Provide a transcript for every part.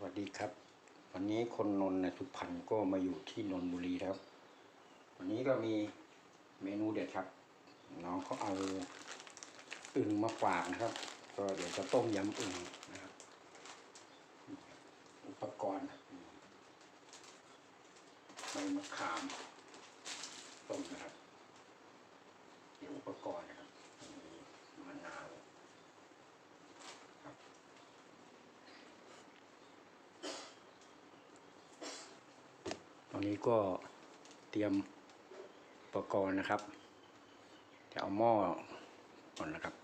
สวัสดีครับ วันนี้คนนนท์สุพรรณก็มาอยู่ที่นนทบุรีแล้ววันนี้ก็มีเมนูเด็ดครับ น้องเขาเอาอึ่งมาฝากนะครับ ก็เดี๋ยวจะต้มยำอึ่งนะครับ อุปกรณ์ใบมะขามต้มนะครับเดี๋ยวอุปกรณ์นะครับมีมะนาว ต อนนี้ก็เตรียมอุปกรณ์นะครับ จะเอาหม้อก่อนนะครับ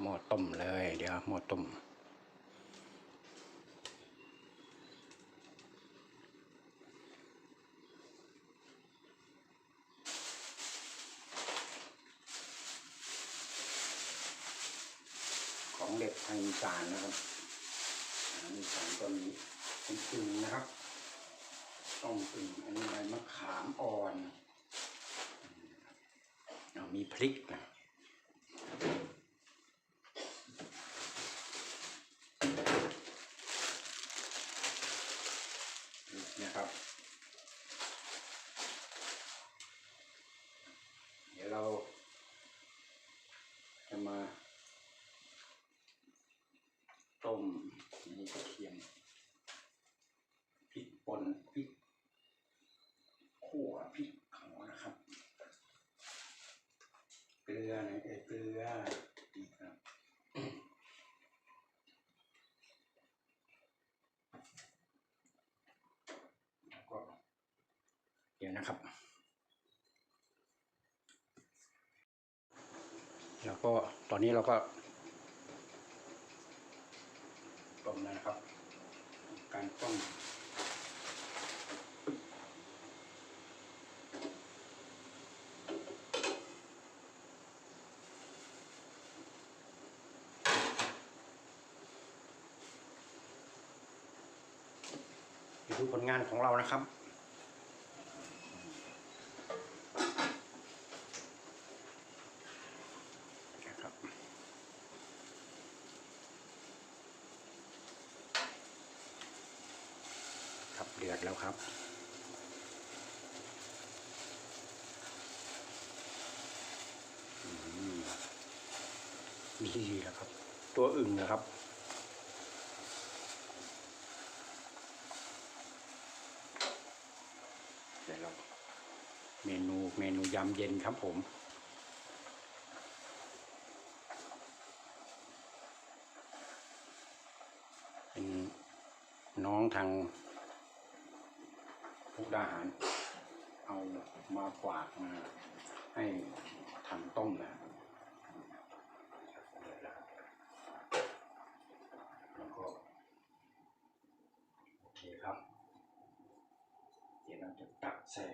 หม้อต้มเลย เดี๋ยวหม้อต้ม ของเด็กทางอีสานนะครับทางอีสานก็มีเป็นอึ่งนะครับ ต้องตึงอันนี้ใบมะขามอ่อนเอามีพริกนะพริกนะครับ เดี๋ยวเราจะมา ต้มมีกระเทียมพริกป่นพริกขั่วพริกเขานะครับ เกลือนะเอยเกลือนี่ครับแล้วก็เดี๋ยว นะครับ แล้วก็ตอนนี้เราก็ต้มแล้วนะครับ การต้มนี่คือผลงานของเรานะครับ นะครับครับเดือดแล้วครับอืมดีแล้วครับ ตัวอึ่งนะครับ เดี๋ยวเรา เมนูเมนูยำเย็นครับผมเป็นน้องทางพุกดาหาร เอามาฝากมาให้ทำต้มนะแล้วก็โอเคครับ เดี๋ยวเราจะตักใส่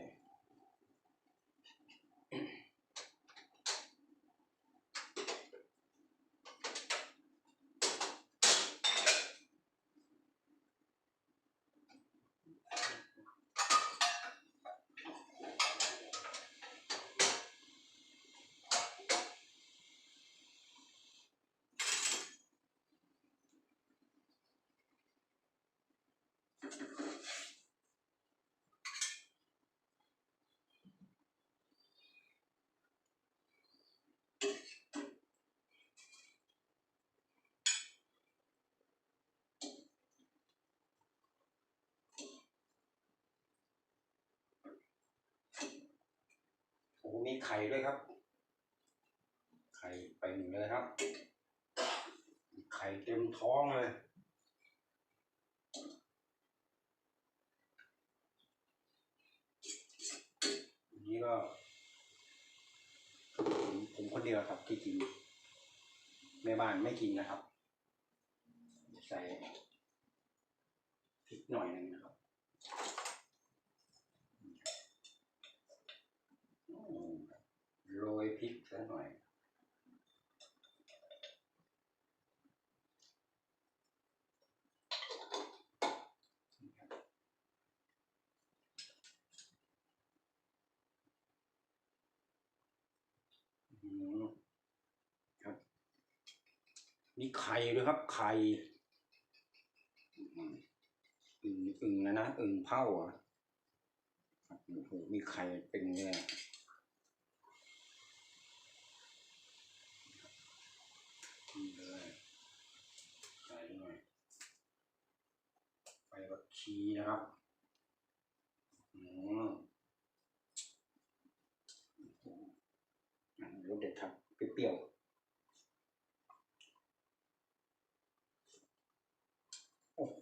มีไข่ด้วยครับ ไข่ไปหนึ่งเลยครับ ไข่เต็มท้องเลยนี้ก็ผมผมคนเดียวครับที่กินแม่บ้านไม่กินนะครับ ใส่พริกหน่อยหนึ่งนะครับอืมโรยพริกสักหน่อย อื มครับ มีไข่ด้วยครับ ไข่อึ่งอึ่งนะนะอึ่งเผาอะโอ้โหมีไข่เป็นเนี่ยนี่เลยใส่หน่อยไปบักชีนะครับอืมอันนี้รสเด็ดครับ เปรี้ยวๆ โอ้โห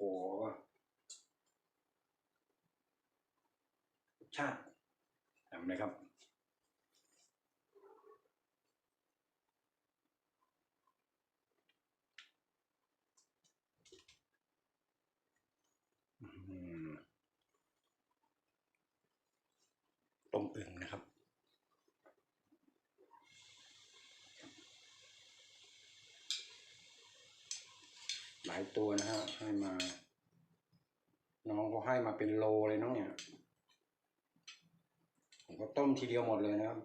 รส ชาติทำเลยครับอืมต้มอึ่งนะครับหลายตัวนะฮะให้มา น้องก็ให้มาเป็นโลเลยน้องเนี่ย ผมก็ต้มทีเดียวหมดเลยนะครับ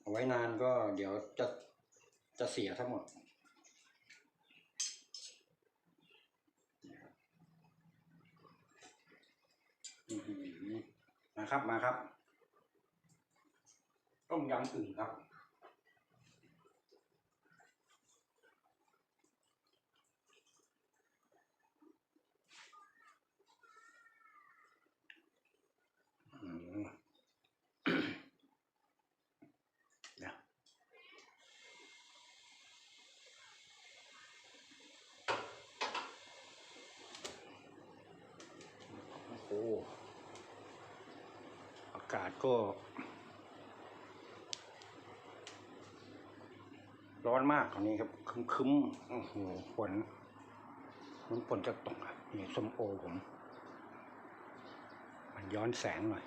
เอาไว้นานก็เดี๋ยวจะจะเสียทั้งหมดมาครับมาครับ ต้มยำอึ่งครับ อืม เดี๋ยวโอ้โหอากาศก็ ร้อนมากตอนนี้ครับคึ้มๆโอ้โหฝนมันฝนจะตกอะนี่ส้มโอผม มันย้อนแสงหน่อย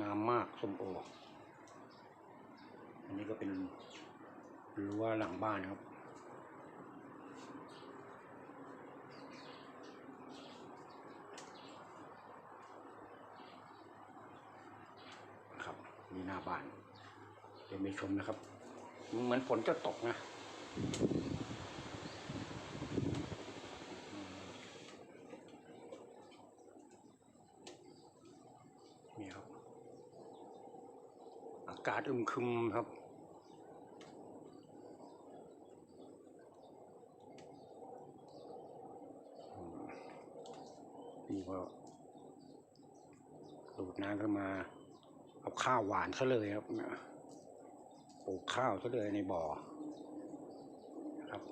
งามมากส้มโอ อันนี้ก็เป็นรั้วหลังบ้านครับนี่หน้าบ้าน เดี๋ยว ไปชมนะครับ เหมือนฝนจะตกนะนี่ครับ อากาศอึมครึมครับอืมนี่ก็ดูดน้ำขึ้นมา เอาข้าวหวานซะเลยครับ ลูกข้าวซะเลยในบ่อนะครับ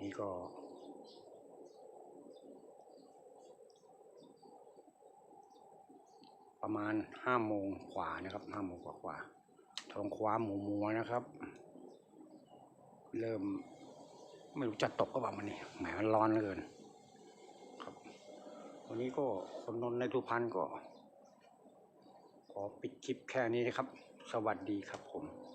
นี่ก็ ประมาณห้าโมงกว่านะครับห้าโมงกว่ากว่าทองคว้าหมูมัวนะครับ เริ่มไม่รู้จะตกก็แบบมันนี่แหมมันร้อนเหลือเกิน วันนี้ก็คนนนในทุพันก็ ขอปิดคลิปแค่นี้นะครับ สวัสดีครับผม